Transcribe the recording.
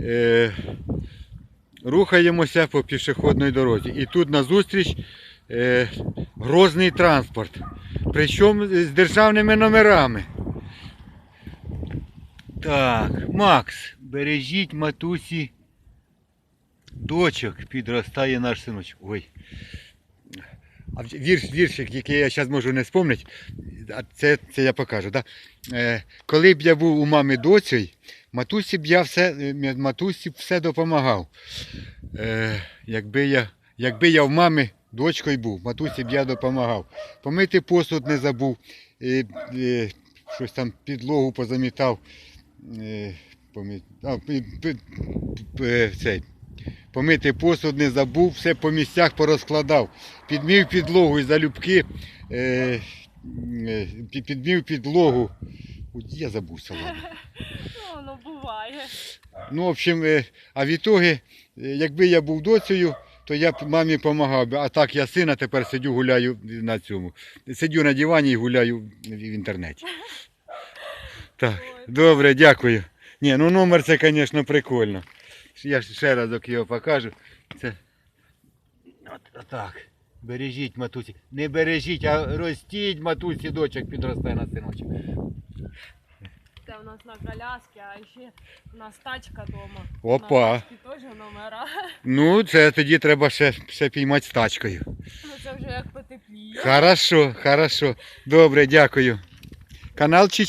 е, рухаємося по пішохідній дорозі. І тут назустріч е, грозний транспорт. Причому з державними номерами. Так, Макс, бережіть матусі дочок, підростає наш синочок. Ой. А вірш, віршик, який я зараз можу не спомнити, це, це я покажу. Да? Е, коли б я був у мами доцею, матусі б я все, е, матусі б все допомагав. Е, якби, я, якби я в мами дочкою був, матусі б я допомагав. Помити посуд не забув, е, е, щось там підлогу позамітав. Е, помі... а, пі- пі- е, цей, помити посуд не забув, все по місцях порозкладав. Підмів підлогу і залюбки, е, е, підмів підлогу. Я забувся, ладно. Ну, воно буває. Ну, в общем, е, а відтоги, е, якби я був доцею, то я б мамі допомагав. би. А так я сина тепер сидю, гуляю на цьому. Сидю на дивані і гуляю в в інтернеті. Так, добре, дякую. Ні, ну номер це, звісно, прикольно. Я ще разок його покажу. Це. От, отак. Бережіть матусі. Не бережіть, а ростіть матусі дочок підростає на синочок. Це у нас на коляски, а ще у нас тачка вдома. Опа. На тачці теж номера. Ну, це тоді треба ще, ще піймати з тачкою. Ну це вже як потепліє. Хорошо, хорошо. Добре, дякую. Канал Чич.